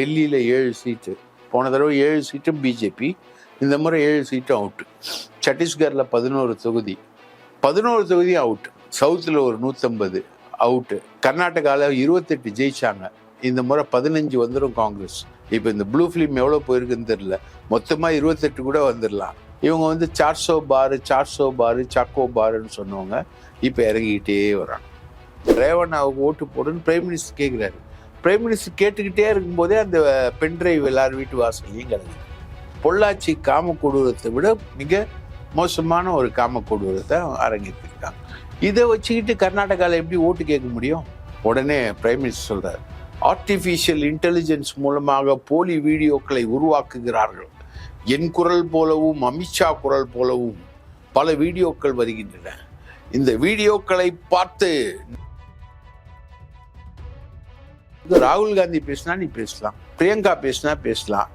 டெல்லியில் ஏழு சீட்டு. போன தடவை ஏழு சீட்டும் பிஜேபி இந்த முறை ஏழு சீட்டும் அவுட்டு சத்தீஸ்கரில் பதினோரு தொகுதி. பதினோரு தொகுதி அவுட் சவுத்தில் ஒரு நூற்றம்பது அவுட்டு கர்நாடகாவில் இருபத்தெட்டு ஜெயிச்சாங்க. இந்த முறை பதினஞ்சு வந்துடும் காங்கிரஸ். இப்போ இந்த ப்ளூ ஃபிலிம் எவ்வளோ போயிருக்குன்னு தெரில மொத்தமாக இருபத்தெட்டு கூட வந்துடலாம் இவங்க வந்து சார்சோ பாரு சார்சோ பாரு சாக்கோ பாருன்னு சொன்னவங்க. இப்போ இறங்கிக்கிட்டே வராங்க. ரேவண்ணாவுக்கு ஓட்டு போடுன்னு பிரைம் மினிஸ்டர் கேட்குறாரு பிரைம் மினிஸ்டர் கேட்டுக்கிட்டே இருக்கும்போதே அந்த பென் டிரைவ் எல்லார் வீட்டு வாசல்லையும் கிடக்குது பொள்ளாச்சி காம கொடூரத்தை விட மிக மோசமான ஒரு காம கொடூரத்தை அரங்கேற்றிருக்காங்க. இதை வச்சுக்கிட்டு கர்நாடகாவில் எப்படி ஓட்டு கேட்க முடியும்? உடனே பிரைம் மினிஸ்டர் சொல்கிறார் ஆர்டிஃபிஷியல் இன்டெலிஜென்ஸ் மூலமாக போலி வீடியோக்களை உருவாக்குகிறார்கள். என் குரல் போலவும் அமித்ஷா குரல் போலவும் பல வீடியோக்கள் வருகின்றன. இந்த வீடியோக்களை பார்த்து ராகுல் காந்தி பேசினா நீ பேசலாம். பிரியங்கா பேசினா பேசலாம்.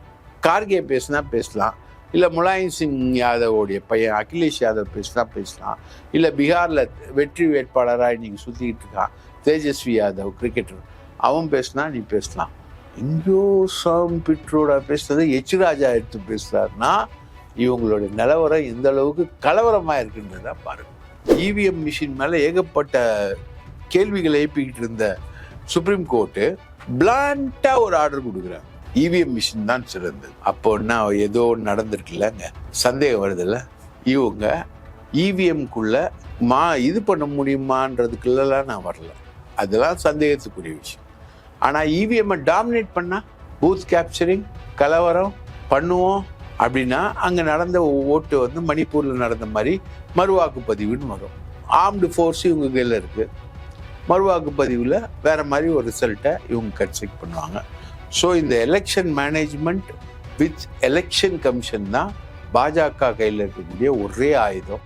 கார்கே பேசினா பேசலாம். இல்லை முலாயம் சிங் யாதவோடைய பையன் அகிலேஷ் யாதவ் பேசினா பேசலாம். இல்லை பீகாரில் வெற்றி வேட்பாளராக நீங்கள் சுற்றிக்கிட்டு இருக்கான் தேஜஸ்வி யாதவ் கிரிக்கெட்டர் அவன் பேசினா நீ பேசலாம். எங்கேயோ சாம் பிட்ரோட பேசுனதை எச் ராஜா எடுத்து பேசுறாருன்னா இவங்களோட நிலவரம் எந்த அளவுக்கு கலவரமாக இருக்குன்றதான் பாருங்கள் இவிஎம் மிஷின் மேலே ஏகப்பட்ட கேள்விகளை எழுப்பிக்கிட்டு இருந்த சுப்ரீம் கோர்ட்டு பிளாண்டா ஒரு ஆர்டர் கொடுக்குறாங்க. இவிஎம் மிஷின் தான் சிறந்தது. அப்போ என்ன ஏதோ ஒன்று நடந்திருக்குல்லங்க சந்தேகம் வருதுல்ல? இவங்க இவிஎம்குள்ள மா இது பண்ண முடியுமான்றதுக்குள்ளலாம் நான் வரல. அதெல்லாம் சந்தேகத்துக்குரிய விஷயம். ஆனால் இவிஎம்மை டாமினேட் பண்ணால் பூத் கேப்சரிங் கலவரம் பண்ணுவோம் அப்படின்னா அங்கே நடந்த ஓட்டு வந்து மணிப்பூரில் நடந்த மாதிரி மறுவாக்குப்பதிவுன்னு வரும். ஆர்ம்டு ஃபோர்ஸ் இவங்க கையில் இருக்குது மறுவாக்குப்பதிவில் வேறு மாதிரி ஒரு ரிசல்ட்டை இவங்க கன்ஸ்ட்ரக்ட் பண்ணுவாங்க. ஸோ இந்த election management with election commission தான் பாஜக கையில் இருக்கக்கூடிய ஒரே ஆயுதம்.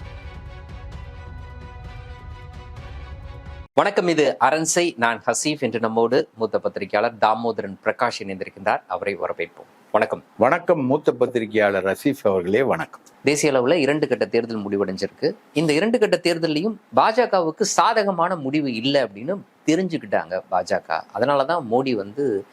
வணக்கம் இது அரண்சை. நான் ஹசீஃப். என்று நம்மோடு மூத்த பத்திரிகையாளர் தாமோதரன் பிரகாஷ் இணைந்திருக்கின்றார். அவரை வரவேற்போம். வணக்கம். வணக்கம். மூத்த பத்திரிகையாளர் ரசீஃப் அவர்களே வணக்கம். தேசிய அளவுல இரண்டு கட்ட தேர்தல் முடிவடைஞ்சிருக்கு. இந்த இரண்டு கட்ட தேர்தலையும் பாஜகவுக்கு சாதகமான முடிவு இல்லை அப்படின்னு தெரிஞ்சுக்கிட்டாங்க பாஜக. அதனாலதான் மோடி வந்து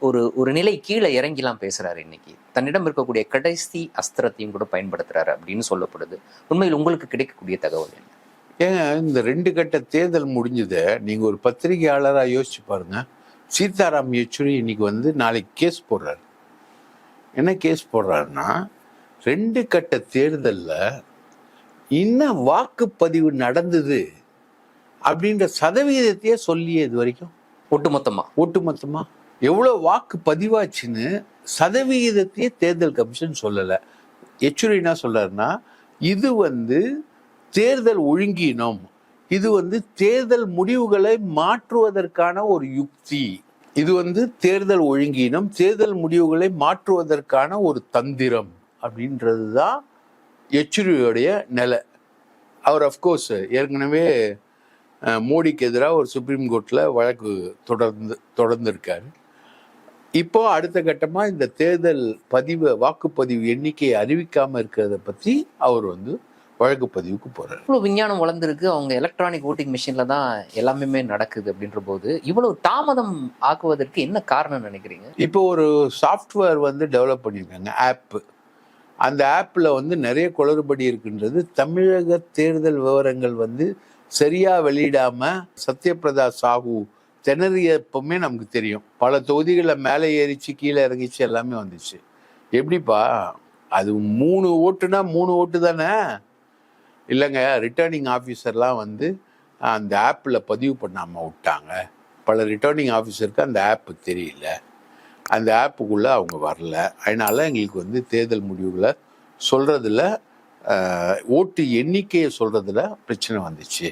ஒரு ஒரு நிலை கீழே இறங்கிலாம் பேசுறாரு இன்னைக்கு. தன்னிடம் இருக்கக்கூடிய கடைசி அஸ்திரத்தையும் கூட பயன்படுத்துறாரு அப்படின்னு சொல்லப்படுது. உண்மையில் உங்களுக்கு கிடைக்கக்கூடிய தகவல் என்ன? ஏங்க இந்த ரெண்டு கட்ட தேர்தல் முடிஞ்சதை நீங்க ஒரு பத்திரிகையாளரா யோசிச்சு பாருங்க. சீதாராம் யெச்சூரி இன்னைக்கு வந்து நாளைக்கு கேஸ் போடுறாரு. என்ன கேஸ் போடுறாருன்னா ரெண்டு கட்ட தேர்தல்ல என்ன வாக்குப்பதிவு நடந்தது அப்படின்ற சதவீதத்தையே சொல்லியே இது வரைக்கும். ஒட்டுமொத்தமா. ஒட்டுமொத்தமா. எவ்வளவு வாக்கு பதிவாச்சுன்னு சதவிகிதத்தையே தேர்தல் கமிஷன் சொல்லல. யெச்சூரி என்ன சொல்றாருன்னா இது வந்து தேர்தல் ஒழுங்கீனம். இது வந்து தேர்தல் முடிவுகளை மாற்றுவதற்கான ஒரு யுக்தி. இது வந்து தேர்தல் ஒழுங்கினம் தேர்தல் முடிவுகளை மாற்றுவதற்கான ஒரு தந்திரம் அப்படின்றது தான் யெச்சூரியோடைய நிலை. அவர் அஃப்கோர்ஸ் ஏற்கனவே மோடிக்கு எதிராக ஒரு சுப்ரீம் கோர்ட்டில் வழக்கு தொடர்ந்து தொடர்ந்துருக்காரு. இப்போ அடுத்த கட்டமாக இந்த தேர்தல் பதிவு வாக்குப்பதிவு எண்ணிக்கையை அறிவிக்காமல் இருக்கிறத பற்றி அவர் வந்து வழக்கு பதிவுக்கு போறாரு. இவ்வளவு விஞ்ஞானம் வளர்ந்துருக்கு. அவங்க எலக்ட்ரானிக் ஓட்டிங் மிஷின்ல தான் எல்லாமே நடக்குது அப்படின்ற போது இவ்வளவு தாமதம் ஆக்குவதற்கு என்ன காரணம் நினைக்கிறீங்க? இப்போ ஒரு சாஃப்ட்வேர் வந்து டெவலப் பண்ணியிருக்காங்க ஆப்பு அந்த ஆப்பில் வந்து நிறைய குளறுபடி இருக்குன்றது தமிழக தேர்தல் விவரங்கள் வந்து சரியா வெளியிடாம சத்யபிரதா சாஹூ திணறியப்பமே நமக்கு தெரியும். பல தொகுதிகளில் மேலே ஏறிச்சு கீழே இறங்கிச்சு எல்லாமே வந்துச்சு. எப்படிப்பா? அது மூணு ஓட்டுனா மூணு ஓட்டு தானே? இல்லைங்க ரிட்டர்னிங் ஆஃபீஸர்லாம் வந்து அந்த ஆப்பில் பதிவு பண்ணாமல் விட்டாங்க. பல ரிட்டர்னிங் ஆஃபீஸருக்கு அந்த ஆப்பு தெரியல. அந்த ஆப்புக்குள்ளே அவங்க வரல. அதனால் எங்களுக்கு வந்து தேர்தல் முடிவுகளை சொல்கிறதுல ஓட்டு எண்ணிக்கையை சொல்கிறதுல பிரச்சனை வந்துச்சு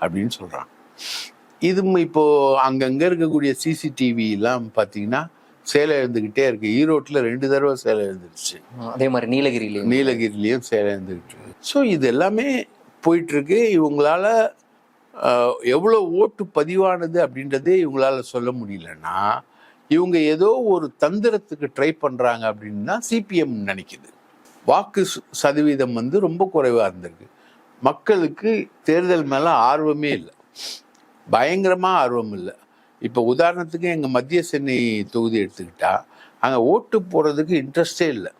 அப்படின்னு சொல்கிறாங்க இது இப்போது அங்கங்கே இருக்கக்கூடிய சிசிடிவிலாம் பார்த்தீங்கன்னா சேலை எழுந்துக்கிட்டே இருக்கு. ஈரோட்டில் ரெண்டு தடவை சேலை எழுந்துருச்சு. அதே மாதிரி நீலகிரியிலையும். நீலகிரிலையும் சேர்ந்துக்கிட்டு இருக்கு. ஸோ இது எல்லாமே போயிட்டு இருக்கு இவங்களால எவ்வளோ ஓட்டு பதிவானது அப்படின்றதே இவங்களால சொல்ல முடியலன்னா இவங்க ஏதோ ஒரு தந்திரத்துக்கு ட்ரை பண்றாங்க அப்படின்னு சிபிஎம் நினைக்குது. வாக்கு சதவீதம் வந்து ரொம்ப குறைவா இருந்திருக்கு. மக்களுக்கு தேர்தல் மேல ஆர்வமே இல்லை. பயங்கரமா ஆர்வம் இல்லை. இப்போ உதாரணத்துக்கு எங்கள் மத்திய சென்னை தொகுதி எடுத்துக்கிட்டா அங்கே ஓட்டு போடுறதுக்கு இன்ட்ரெஸ்டே இல்லை.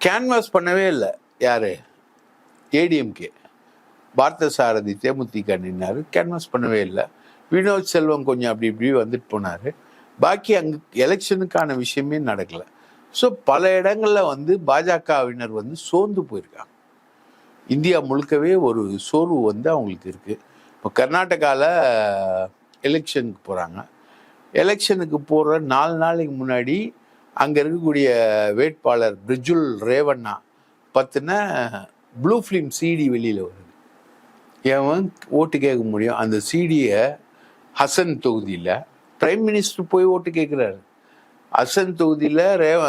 கேன்வாஸ் பண்ணவே இல்லை. யார்? ஏடிஎம்கே பாரத சாரதி தேமுதிக நின்னார். கேன்வாஸ் பண்ணவே இல்லை. வினோத் செல்வம் கொஞ்சம் அப்படி இப்படி வந்துட்டு போனார். பாக்கி அங்கே எலெக்ஷனுக்கான விஷயமே நடக்கலை. ஸோ பல இடங்களில் வந்து பாஜகவினர் வந்து சோர்ந்து போயிருக்காங்க. இந்தியா முழுக்கவே ஒரு சோர்வு வந்து அவங்களுக்கு இருக்குது இப்போ கர்நாடகாவில் எலெக்ஷனுக்கு போகிறாங்க எலெக்ஷனுக்கு போகிற நாலு நாளைக்கு முன்னாடி அங்கே இருக்கக்கூடிய வேட்பாளர் பிரிஜுல் ரேவண்ணா பற்றின ப்ளூ ஃபிலிம் சிடி வெளியில் வருது. ஏன் ஓட்டு கேட்க முடியும்? அந்த சிடியை ஹசன் தொகுதியில் பிரைம் மினிஸ்டர் போய் ஓட்டு கேட்குறாரு. ஹசன் தொகுதியில் ரேவ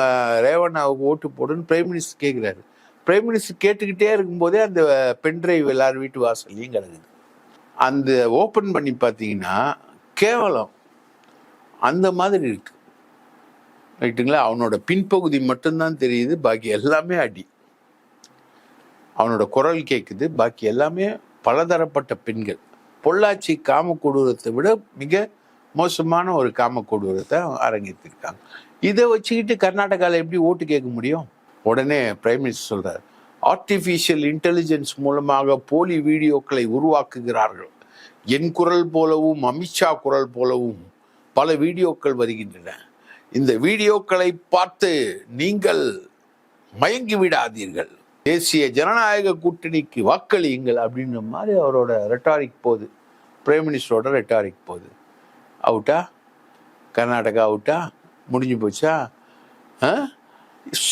ரேவண்ணாவுக்கு ஓட்டு போடுன்னு பிரைம் மினிஸ்டர் கேட்குறாரு. பிரைம் மினிஸ்டர் கேட்டுக்கிட்டே இருக்கும்போதே அந்த பென்ட்ரைவ் எல்லார் வீட்டு வாசல்லையும் கிடக்குது. அந்த ஓப்பன் பண்ணி பார்த்தீங்கன்னா கேவலம். அந்த மாதிரி இருக்கு. ரைட்டுங்களா அவனோட பின்பகுதி மட்டும்தான் தெரியுது பாக்கி எல்லாமே அடி. அவனோட குரல் கேட்குது பாக்கி எல்லாமே பலதரப்பட்ட பெண்கள். பொள்ளாச்சி காம கொடூரத்தை விட மிக மோசமான ஒரு காம கொடூரத்தை அரங்கேற்றிருக்காங்க. இதை வச்சுக்கிட்டு கர்நாடகாவில் எப்படி ஓட்டு கேட்க முடியும்? உடனே பிரைம் மினிஸ்டர் சொல்கிறார் ஆர்டிஃபிஷியல் இன்டெலிஜென்ஸ் மூலமாக போலி வீடியோக்களை உருவாக்குகிறார்கள். என் குரல் போலவும் அமித்ஷா குரல் போலவும் பல வீடியோக்கள் வருகின்றன. இந்த வீடியோக்களை பார்த்து நீங்கள் மயங்கி விடாதீர்கள். தேசிய ஜனநாயக கூட்டணிக்கு வாக்களியுங்கள் அப்படின்ற மாதிரி அவரோட ரெட்டாரிக் போகுது. பிரைம் மினிஸ்டரோட ரெட்டாரிக் போகுது. அவுட்டா? கர்நாடகா அவுட்டா? முடிஞ்சு போச்சா?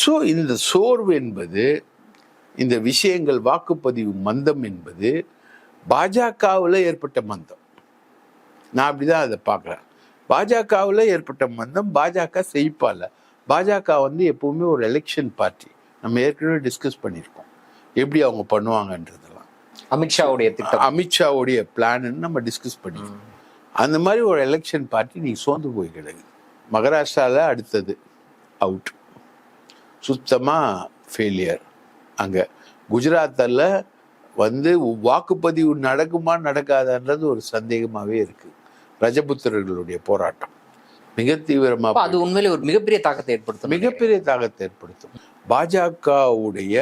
ஸோ இந்த சோர்வு என்பது இந்த விஷயங்கள் வாக்குப்பதிவு மந்தம் என்பது பாஜகவில் ஏற்பட்ட மந்தம். நான் அப்படிதான் அதை பார்க்குறேன். பாஜகவில் ஏற்பட்ட மந்தம் பாஜக செய்ப்பால பாஜக வந்து எப்பவுமே ஒரு எலெக்ஷன் பார்ட்டி நம்ம ஏற்கனவே டிஸ்கஸ் பண்ணியிருக்கோம். எப்படி அவங்க பண்ணுவாங்கன்றதெல்லாம். அமித்ஷாவுடைய திட்டம். அமித்ஷாவுடைய பிளான்னு நம்ம டிஸ்கஸ் பண்ணியிருக்கோம். அந்த மாதிரி ஒரு எலெக்ஷன் பார்ட்டி நீ சோர்ந்து போய் கிடக்குது மகாராஷ்டிராவில் அடுத்தது அவுட் சுத்தமாக ஃபெயிலியர் அங்கே. குஜராத்தில் வந்து வாக்குப்பதிவு நடக்குமா நடக்காதான்றது ஒரு சந்தேகமாகவே இருக்கு. ரஜபுத்திரர்களுடைய போராட்டம். மிக தீவிரமாக அது உண்மையிலே ஒரு மிகப்பெரிய தாக்கத்தை ஏற்படுத்தும். மிகப்பெரிய தாக்கத்தை ஏற்படுத்தும். பாஜகவுடைய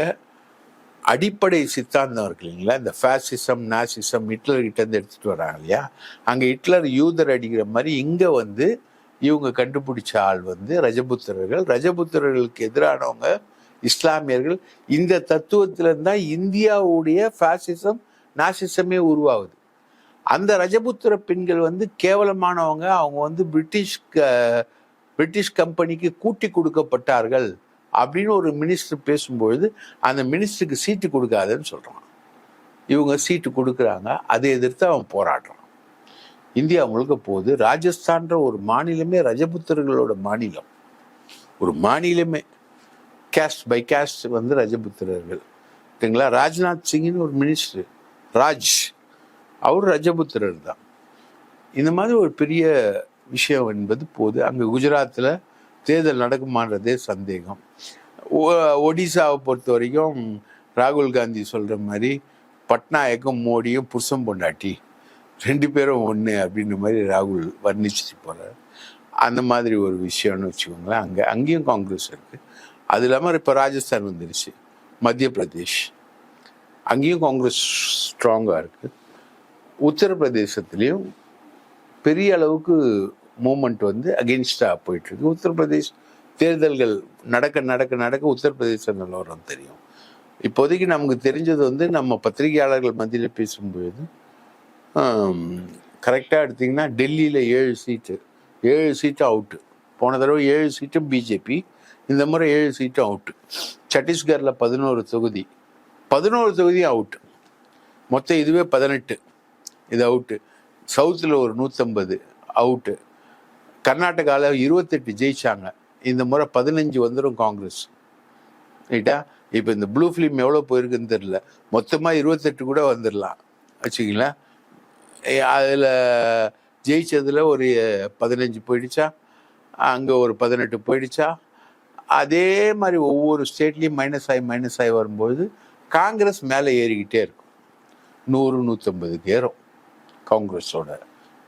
அடிப்படை சித்தாந்தம் இருக்கு இல்லைங்களா? இந்த ஃபேசிசம் நாசிசம் ஹிட்லர் கிட்ட இருந்து எடுத்துட்டு வராங்க இல்லையா? அங்க ஹிட்லர் யூதர் அடிக்கிற மாதிரி இங்க வந்து இவங்க கண்டுபிடிச்ச ஆள் வந்து ரஜபுத்திரர்கள். ரஜபுத்திரர்களுக்கு எதிரானவங்க இஸ்லாமியர்கள் இந்த தத்துவத்துல தான் இந்தியாவுடைய ஃபேசிசம் நாசிசமே உருவாகுது. அந்த ரஜபுத்திர பெண்கள் வந்து கேவலமானவங்க அவங்க வந்து பிரிட்டிஷ் க- பிரிட்டிஷ் கம்பெனிக்கு கூட்டி கொடுக்கப்பட்டார்கள் அப்படின்னு ஒரு மினிஸ்டர் பேசும்பொழுது அந்த மினிஸ்டருக்கு சீட்டு கொடுக்காதுன்னு சொல்கிறான் இவங்க சீட்டு கொடுக்குறாங்க அதை எதிர்த்து அவன் போராடுறான். இந்தியா முழுக்க போகுது. ராஜஸ்தான்ற ஒரு மாநிலமே ரஜபுத்திரர்களோட மாநிலம். ஒரு மாநிலமே. கேஸ்ட் பை கேஸ்ட் வந்து ரஜபுத்திரர்கள் சரிங்களா? ராஜ்நாத் சிங்னு ஒரு மினிஸ்டர் ராஜ். அவர் ரஜபுத்திரர் தான். இந்த மாதிரி ஒரு பெரிய விஷயம் என்பது போது அங்கே குஜராத்தில் தேர்தல் நடக்குமான்றதே சந்தேகம். ஒடிசாவை பொறுத்த வரைக்கும் ராகுல் காந்தி சொல்கிற மாதிரி பட்நாயக்கும் மோடியும் புருஷம் பொண்டாட்டி ரெண்டு பேரும் ஒன்று அப்படின்ற மாதிரி ராகுல் வர்ணிச்சுட்டு போகிறார் அந்த மாதிரி ஒரு விஷயம்னு வச்சுக்கோங்களேன். அங்கே அங்கேயும் காங்கிரஸ் இருக்குது அது இல்லாமல் இப்போ ராஜஸ்தான் வந்துருச்சு மத்திய பிரதேஷ் அங்கேயும் காங்கிரஸ் ஸ்ட்ராங்காக இருக்குது உத்தரப்பிரதேசத்துலேயும் பெரிய அளவுக்கு மூமெண்ட் வந்து அகெயின்ஸ்டாக போயிட்டுருக்கு உத்தரப்பிரதேஷ் தேர்தல்கள் நடக்க நடக்க நடக்க உத்தரப்பிரதேச நிலவரம் தெரியும். இப்போதைக்கு நமக்கு தெரிஞ்சது வந்து நம்ம பத்திரிகையாளர்கள் மத்தியில் பேசும்பொழுது கரெக்டாக எடுத்திங்கன்னா டெல்லியில் ஏழு சீட்டு ஏழு சீட்டு அவுட்டு போன தடவை ஏழு சீட்டும் பிஜேபி இந்த முறை ஏழு சீட்டும் அவுட்டு சத்தீஸ்கரில் பதினோரு தொகுதி. பதினோரு தொகுதியும் அவுட்டு மொத்தம் இதுவே பதினெட்டு. இது அவுட்டு சவுத்தில் ஒரு நூற்றம்பது அவுட்டு கர்நாடகாவில் இருபத்தெட்டு ஜெயிச்சாங்க. இந்த முறை பதினஞ்சு வந்துடும் காங்கிரஸ். ரைட்டா இப்போ இந்த ப்ளூ ஃபிலிம் எவ்வளோ போயிருக்குன்னு தெரில மொத்தமாக இருபத்தெட்டு கூட வந்துடலாம் வச்சுக்கிங்களேன். அதில் ஜெயிச்சதில் ஒரு பதினஞ்சு போயிடுச்சா? அங்கே ஒரு பதினெட்டு போயிடுச்சா? அதே மாதிரி ஒவ்வொரு ஸ்டேட்லேயும் மைனஸ் ஆகி மைனஸ் ஆகி வரும்போது காங்கிரஸ் மேலே ஏறிக்கிட்டே இருக்கும். நூறு நூற்றம்பதுக்கு ஏறும் காங்கிரஸோட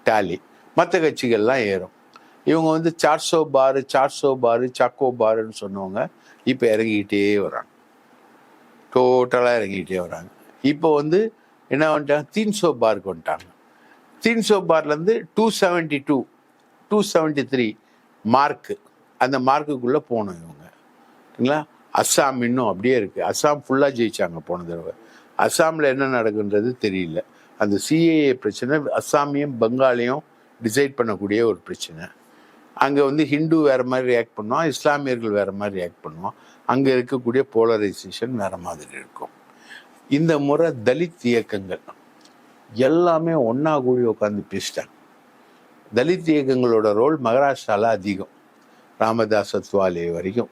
டேலி மற்ற கட்சிகள்லாம் ஏறும். இவங்க வந்து சார்சோ பாரு சார்சோ பாரு சாக்கோ பாருன்னு சொன்னவங்க இப்போ இறங்கிக்கிட்டே வராங்க. டோட்டலாக இறங்கிக்கிட்டே வராங்க. இப்போ வந்து என்ன பண்ணிட்டாங்க தீன்சோ பாருக்கு வந்துட்டாங்க. தீன்சோ பார்லேருந்து two seventy two two seventy three mark அந்த மார்க்குக்குள்ளே போகணும் இவங்க. சரிங்களா? அஸ்ஸாம் இன்னும் அப்படியே இருக்குது அஸ்ஸாம் ஃபுல்லாக ஜெயிச்சாங்க போன தடவை. அஸ்ஸாமில் என்ன நடக்குன்றது தெரியல. அந்த சிஏஏ பிரச்சனை அஸ்ஸாமையும் பெங்காலியும் டிசைட் பண்ணக்கூடிய ஒரு பிரச்சனை. அங்கே வந்து ஹிந்து வேறு மாதிரி ரியாக்ட் பண்ணுவான் இஸ்லாமியர்கள் வேறு மாதிரி ரியாக்ட் பண்ணுவான் அங்கே இருக்கக்கூடிய போலரைசேஷன் வேறு மாதிரி இருக்கும். இந்த முறை தலித் இயக்கங்கள் எல்லாமே ஒன்றா கூடி உட்காந்து பேசிட்டாங்க. தலித் இயக்கங்களோட ரோல் மகாராஷ்டிராவில் அதிகம். ராமதாஸ் அத்வாலே வரைக்கும்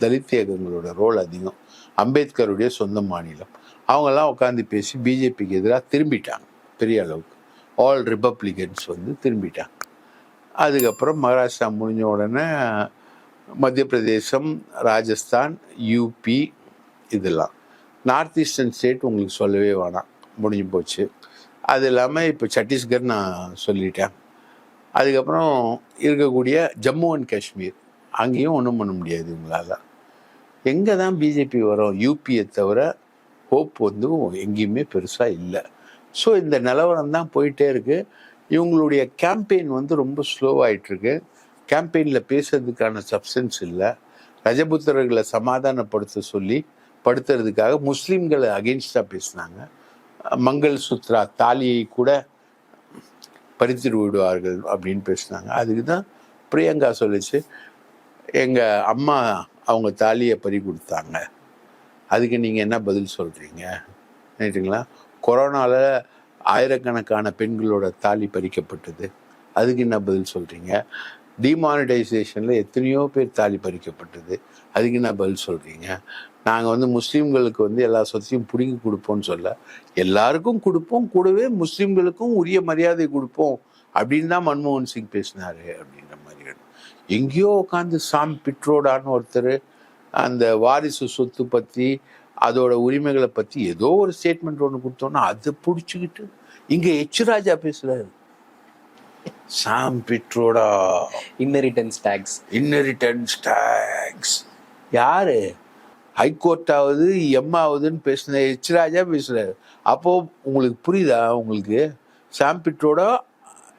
தலித் இயக்கங்களோட ரோல் அதிகம். அம்பேத்கருடைய சொந்த மாநிலம். அவங்கெல்லாம் உட்காந்து பேசி பிஜேபிக்கு எதிராக திரும்பிட்டாங்க. பெரிய அளவுக்கு. ஆல் ரிப்பப்ளிகன்ஸ் வந்து திரும்பிட்டாங்க. அதுக்கப்புறம் மகாராஷ்டிரா முடிஞ்ச உடனே மத்திய பிரதேசம் ராஜஸ்தான் யூபி இதெல்லாம். நார்த் ஈஸ்டர்ன் ஸ்டேட் உங்களுக்கு சொல்லவே வேணாம். முடிஞ்சு போச்சு. அது இல்லாமல் இப்போ சத்தீஸ்கர் நான் சொல்லிட்டேன். அதுக்கப்புறம் இருக்கக்கூடிய ஜம்மு அண்ட் காஷ்மீர் அங்கேயும் ஒன்றும் பண்ண முடியாது உங்களால் எங்கே தான் பிஜேபி வரும் யூபியை தவிர ஹோப் வந்து எங்கேயுமே பெருசாக இல்லை. ஸோ இந்த நிலவரம் தான் போயிட்டே இருக்குது இவங்களுடைய கேம்பெயின் வந்து ரொம்ப ஸ்லோவாகிட்டுருக்கு கேம்பெயினில் பேசுறதுக்கான சப்ஸ்டன்ஸ் இல்லை. ரஜபுத்திரர்களை சமாதானப்படுத்த சொல்லி படுத்துறதுக்காக முஸ்லீம்களை அகெயின்ஸ்டாக பேசினாங்க. மங்கள் சுத்ரா தாலியை கூட பறித்து விடுவார்கள் அப்படின்னு பேசினாங்க. அதுக்கு தான் பிரியங்கா சொல்லிச்சு எங்கள் அம்மா அவங்க தாலியை பறி கொடுத்தாங்க. அதுக்கு நீங்கள் என்ன பதில் சொல்கிறீங்க ரைட்டுங்களா கொரோனாவில் ஆயிரக்கணக்கான பெண்களோட தாலி பறிக்கப்பட்டது. அதுக்கு என்ன பதில் சொல்கிறீங்க டிமானிட்டைசேஷனில் எத்தனையோ பேர் தாலி பறிக்கப்பட்டது. அதுக்கு என்ன பதில் சொல்கிறீங்க நாங்கள் வந்து முஸ்லீம்களுக்கு வந்து எல்லா சொத்தையும் பிடுங்கி கொடுப்போம்னு சொல்ல எல்லாருக்கும் கொடுப்போம். கூடவே முஸ்லீம்களுக்கும் உரிய மரியாதை கொடுப்போம் அப்படின்னு தான் மன்மோகன் சிங் பேசினார் அப்படின்னு. எங்கேயோ உட்காந்து சாம் பிட்ரோடான்னு ஒருத்தர் அந்த வாரிசு சொத்து பற்றி அதோட உரிமைகளை பற்றி ஏதோ ஒரு ஸ்டேட்மெண்ட் ஒன்று கொடுத்தோன்னா அதை பிடிச்சிக்கிட்டு இங்கே எச் ராஜா பேசுறாரு. Sam Pitroda inheritance tax inheritance tax யாரு? ஹைகோர்ட் ஆகுது எம் ஆகுதுன்னு பேசின எச் ராஜா பேசுறாரு. அப்போ உங்களுக்கு புரியுதா உங்களுக்கு? சாம் பிட்ரோடா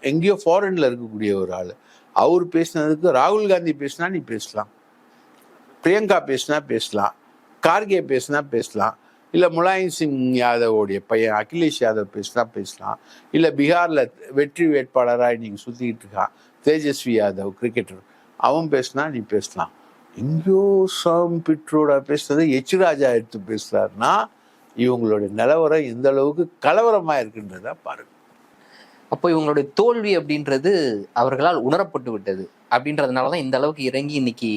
எங்கேயோ ஃபாரின்ல இருக்கக்கூடிய ஒரு ஆள். அவர் பேசினதுக்கு ராகுல் காந்தி பேசினா நீ பேசலாம். பிரியங்கா பேசினா பேசலாம். கார்கே பேசினா பேசலாம். இல்லை முலாயம் சிங் யாதவோடைய பையன் அகிலேஷ் யாதவ் பேசினா பேசலாம். இல்லை பீகாரில் வெற்றி வேட்பாளராக நீங்கள் சுற்றிக்கிட்டு இருக்கான் தேஜஸ்வி யாதவ் கிரிக்கெட்டர் அவன் பேசினா நீ பேசலாம். எங்கேயோ சாம் பிட்ரோட பேசுனதை எச் ராஜா எடுத்து பேசுகிறாருன்னா இவங்களோட நிலவரம் எந்த அளவுக்கு கலவரமாக இருக்குன்றத பாருங்கள் அப்போ இவங்களுடைய தோல்வி அப்படின்றது அவர்களால் உணரப்பட்டு விட்டது அப்படின்றதுனால தான் இந்த அளவுக்கு இறங்கி இன்னைக்கு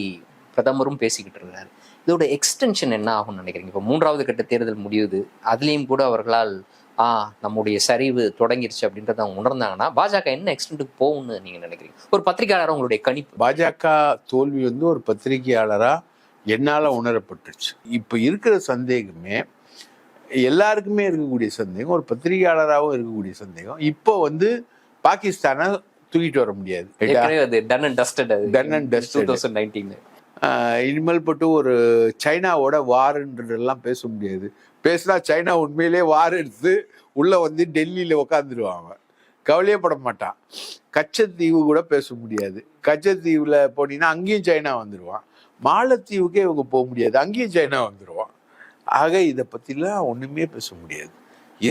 பிரதமரும் பேசிக்கிட்டு இருக்காரு. இதோட எக்ஸ்டென்ஷன் என்ன ஆகும்னு நினைக்கிறீங்க? இப்போ மூன்றாவது கட்ட தேர்தல் முடியுது. அதுலேயும் கூட அவர்களால் ஆ நம்முடைய சரிவு தொடங்கிருச்சு அப்படின்றத அவங்க உணர்ந்தாங்கன்னா பாஜக என்ன எக்ஸ்டென்ட்டுக்கு போகும்னு நீங்க நினைக்கிறீங்க? ஒரு பத்திரிகையாளர் உங்களுடைய கணிப்பு. பாஜக தோல்வி வந்து ஒரு பத்திரிகையாளரா என்னால உணரப்பட்டுருச்சு இப்போ இருக்கிற சந்தேகமே எல்லாருக்குமே இருக்கக்கூடிய சந்தேகம் ஒரு பத்திரிகையாளராகவும் இருக்கக்கூடிய சந்தேகம். இப்போ வந்து பாகிஸ்தானை தூக்கிட்டு வர முடியாது done and dusted Done and dusted. Two thousand nineteen இனிமேல் பட்டு ஒரு சைனாவோட வாருன்றதெல்லாம் பேச முடியாது. பேசினா சைனா உண்மையிலே வார் எடுத்து உள்ள வந்து டெல்லியில உக்காந்துருவான் அவன். கவலையே பட மாட்டான். கச்சத்தீவு கூட பேச முடியாது. கச்சத்தீவுல போனீங்கன்னா அங்கேயும் சைனா வந்துடுவான் மாலத்தீவுக்கே இவங்க போக முடியாது. அங்கேயும் சைனா வந்துடுவான் ஆக இதை பத்திலாம் ஒண்ணுமே பேச முடியாது.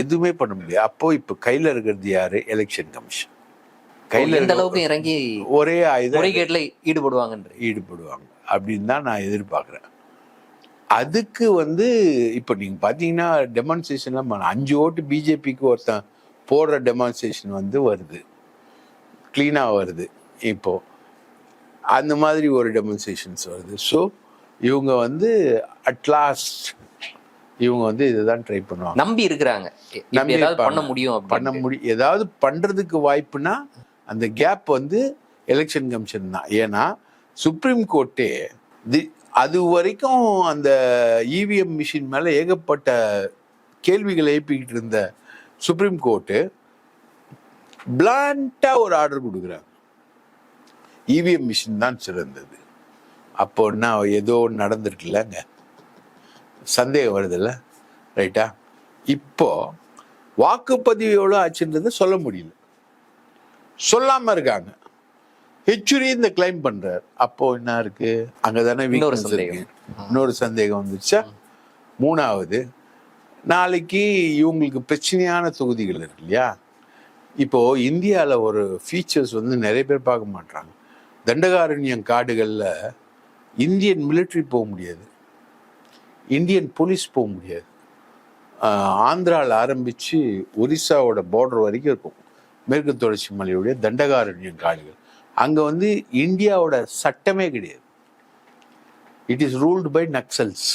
எதுவுமே பண்ண முடியாது. அப்போ இப்போ கையில இருக்கிறது யாரு? எலெக்ஷன் கமிஷன் கையில இருக்க அளவுக்கு இறங்கி ஒரே ஆயுதம் முறைகேட்டில் ஈடுபடுவாங்கன்ற ஈடுபடுவாங்க. அப்படின்னு தான் நான் எதிர்பார்க்குறேன். அதுக்கு வந்து இப்போ நீங்கள் பார்த்தீங்கன்னா டெமான்ஸ்ட்ரேஷன்லாம் பண்ண அஞ்சு ஓட்டு பிஜேபிக்கு ஒருத்தன் போடுற டெமான்ஸ்ட்ரேஷன் வந்து வருது. க்ளீனாக வருது. இப்போ அந்த மாதிரி ஒரு டெமான்ஸ்ட்ரேஷன்ஸ் வருது. ஸோ இவங்க வந்து அட்லாஸ்ட் இவங்க வந்து இதுதான் ட்ரை பண்ணுவாங்க. நம்பி இருக்கிறாங்க. நம்பி. பண்ண முடியும் பண்ண முடியும் ஏதாவது பண்றதுக்கு வாய்ப்புனா அந்த கேப் வந்து எலெக்ஷன் கமிஷன் தான். ஏன்னா சுப்ரீம் கோர்ட்டே தி அது வரைக்கும் அந்த இவிஎம் மிஷின் மேல ஏகப்பட்ட கேள்விகள் எழுப்பிக்கிட்டு இருந்த சுப்ரீம் கோர்ட்டு பிளான்டா ஒரு ஆர்டர் கொடுக்குறாங்க. இவிஎம் மிஷின் தான் சிறந்தது. அப்போ என்ன ஏதோ நடந்திருக்குல்லங்க. சந்தேகம் வருதுல்ல? ரைட்டா இப்போ வாக்குப்பதிவு எவ்வளோ ஆச்சுன்றதை சொல்ல முடியல. சொல்லாம இருக்காங்க. ஹெச்சுரி இந்த கிளைம் பண்றாரு. அப்போ என்ன இருக்கு? அங்கதானே இன்னொரு weakness சந்தேகம். இருக்கு. இன்னொரு சந்தேகம் வந்துச்சா மூணாவது நாளைக்கு இவங்களுக்கு பிரச்சனையான தொகுதிகள் இருக்கு இல்லையா? இப்போ இந்தியாவில் ஒரு ஃபீச்சர்ஸ் வந்து நிறைய பேர் பார்க்க மாட்டாங்க தண்டகாரண்யம் காடுகளில் இந்தியன் military போக முடியாது. இந்தியன் போலீஸ் போக முடியாது. ஆந்திராவில் ஆரம்பித்து ஒரிசாவோட பார்டர் வரைக்கும் இருக்கும். மேற்கு தொடர்ச்சி மலையுடைய தண்டகாரண்யம் காடுகள். அங்கே வந்து இந்தியாவோட சட்டமே கிடையாது. It is ruled by Naxals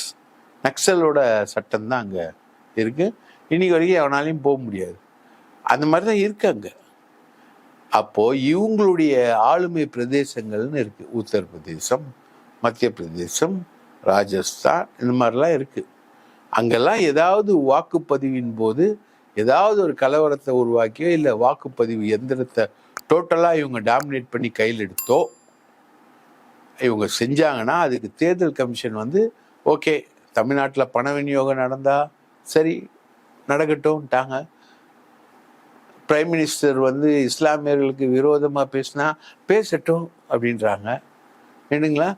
நக்சலோட சட்டம் தான் அங்கே இருக்குது இன்னைக்கு வரைக்கும் எவனாலையும் போக முடியாது. அந்த மாதிரி தான் இருக்கு அங்கே. அப்போ இவங்களுடைய ஆளுமை பிரதேசங்கள்னு இருக்குது உத்தரப்பிரதேசம் மத்திய பிரதேசம் ராஜஸ்தான் இந்த மாதிரிலாம் இருக்குது அங்கெல்லாம் ஏதாவது வாக்குப்பதிவின் போது ஏதாவது ஒரு கலவரத்தை உருவாக்கியோ இல்லை வாக்குப்பதிவு எந்திரத்தை டோட்டலாக இவங்க டாமினேட் பண்ணி கையில் எடுத்தோ இவங்க செஞ்சாங்கன்னா அதுக்கு தேர்தல் கமிஷன் வந்து ஓகே தமிழ்நாட்டில் பண விநியோகம் நடந்தால் சரி நடக்கட்டும்ட்டாங்க. பிரைம் மினிஸ்டர் வந்து இஸ்லாமியர்களுக்கு விரோதமாக பேசினா பேசட்டும் அப்படின்றாங்க. என்னங்களா?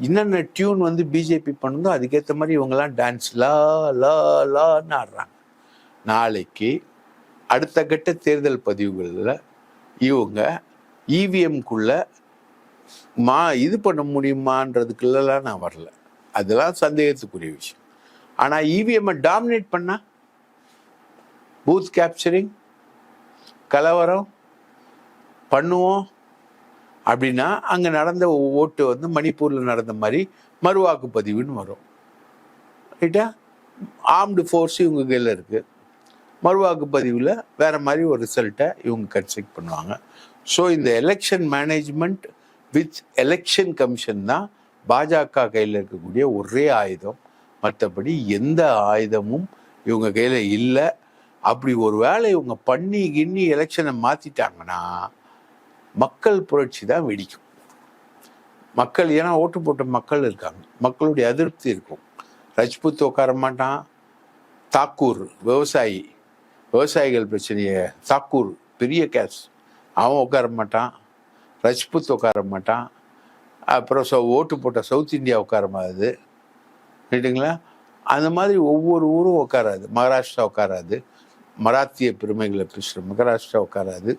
என்னென்ன டியூன் வந்து பிஜேபி பண்ணுதோ அதுக்கேற்ற மாதிரி இவங்கெல்லாம் டான்ஸ் லா லா லான்னு ஆடுறாங்க. நாளைக்கு அடுத்த கட்ட தேர்தல் பதிவுகளில் இவங்க இவிஎம்குள்ள மா இது பண்ண முடியுமான்றதுக்குள்ளலாம் நான் வரல. அதெல்லாம் சந்தேகத்துக்குரிய விஷயம். ஆனால் இவிஎம்மை டாமினேட் பண்ணா? பூத் கேப்சரிங் கலவரம் பண்ணுவோம். அப்படின்னா அங்கே நடந்த ஓட்டு வந்து மணிப்பூரில் நடந்த மாதிரி மறுவாக்குப்பதிவுன்னு வரும். ரைட்டா ஆர்ம்டு ஃபோர்ஸ் இவங்க கையில் இருக்குது மறுவாக்குப்பதிவில் வேறு மாதிரி ஒரு ரிசல்ட்டை இவங்க கன்ஸ்ட்ரக்ட் பண்ணுவாங்க. ஸோ இந்த election management with election commission தான் பாஜக கையில் இருக்கக்கூடிய ஒரே ஆயுதம். மற்றபடி எந்த ஆயுதமும் இவங்க கையில் இல்லை. அப்படி ஒரு வேளை இவங்க பண்ணி கிண்ணி எலெக்ஷனை மாற்றிட்டாங்கன்னா மக்கள் புரட்சி தான் வெடிக்கும். மக்கள் ஏன்னா ஓட்டு போட்ட மக்கள் இருக்காங்க. மக்களுடைய அதிருப்தி இருக்கும். ரஜ்புத் உட்கார மாட்டான். தாக்கூர் விவசாயி. விவசாயிகள் பிரச்சனையை தாக்கூர் பெரிய கேஸ். அவன் உட்கார மாட்டான். ரஜ்புத் உட்கார மாட்டான். அப்புறம் சௌ ஓட்டு போட்ட சவுத் இந்தியா உட்கார மாதிரி ரைட்டுங்களா அந்த மாதிரி ஒவ்வொரு ஊரும் உட்காராது. மகாராஷ்டிரா உட்காராது. மராத்திய பெருமைகளை பேசுகிற மகாராஷ்டிரா உட்காராது.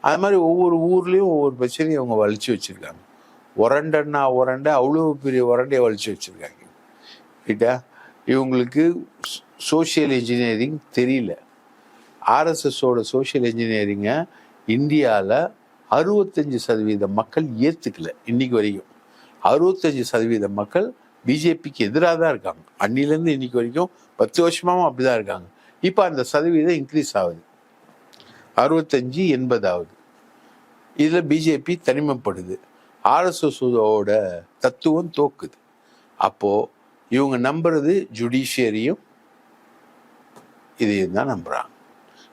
அது மாதிரி ஒவ்வொரு ஊர்லேயும் ஒவ்வொரு பிரச்சனையும் அவங்க வலிச்சு வச்சுருக்காங்க. உரண்டன்னா உரண்டை அவ்வளோ பெரிய உரண்டையை வலிச்சு வச்சுருக்காங்க. ரைட்டா இவங்களுக்கு சோஷியல் இன்ஜினியரிங் தெரியல. ஆர்எஸ்எஸோட சோஷியல் இன்ஜினியரிங்கை இந்தியாவில் அறுபத்தஞ்சு சதவீத மக்கள் ஏற்றுக்கல இன்னைக்கு வரைக்கும். அறுபத்தஞ்சு சதவீத மக்கள் பிஜேபிக்கு எதிராக தான் இருக்காங்க. அன்னிலேருந்து இன்னைக்கு வரைக்கும் பத்து வருஷமாவும் அப்படிதான் இருக்காங்க. இப்போ அந்த சதவீதம் இன்க்ரீஸ் ஆகுது. அறுபத்தஞ்சு எண்பதாவது. இதில் பிஜேபி தனிமைப்படுது. ஆர்எஸ்எஸோட தத்துவம் தோக்குது. அப்போது இவங்க நம்புறது ஜுடிஷியரியும் இதையும் தான் நம்புகிறாங்க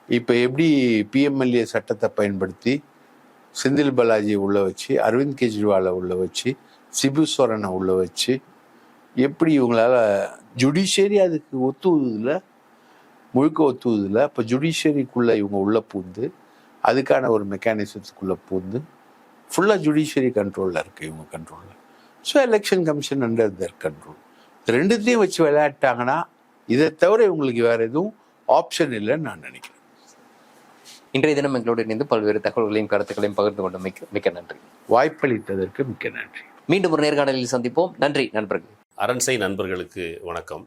இப்போ எப்படி பிஎம்எல்ஏ சட்டத்தை பயன்படுத்தி செந்தில் பாலாஜி உள்ள வச்சு அரவிந்த் கெஜ்ரிவாலை உள்ள வச்சு சிபு சோரனை உள்ள வச்சு எப்படி இவங்களால ஜுடிஷியரி அதுக்கு ஒத்துவதில்லை முழுக்க ஒத்துவதில்ல அப்போ ஜுடிஷியரிக்குள்ளே இவங்க உள்ள பூந்து அதுக்கான ஒரு மெக்கானிசத்துக்குள்ளே பூந்து ஃபுல்லாக ஜுடிஷியரி கண்ட்ரோலில் இருக்குது இவங்க கண்ட்ரோலில் so election commission under their control ரெண்டுத்தையும் வச்சு விளையாட்டாங்கன்னா இதை தவிர இவங்களுக்கு வேற எதுவும் ஆப்ஷன் இல்லைன்னு நான் நினைக்கிறேன். இன்றைய தினம் எங்களோடு இணைந்து பல்வேறு தகவல்களையும் கருத்துக்களையும் பகிர்ந்து கொண்ட மிக்க மிக்க நன்றி. வாய்ப்பளித்ததற்கு மிக்க நன்றி. மீண்டும் ஒரு நேர்காணலில் சந்திப்போம். நன்றி நண்பர்கள். அரண்சை நண்பர்களுக்கு வணக்கம்.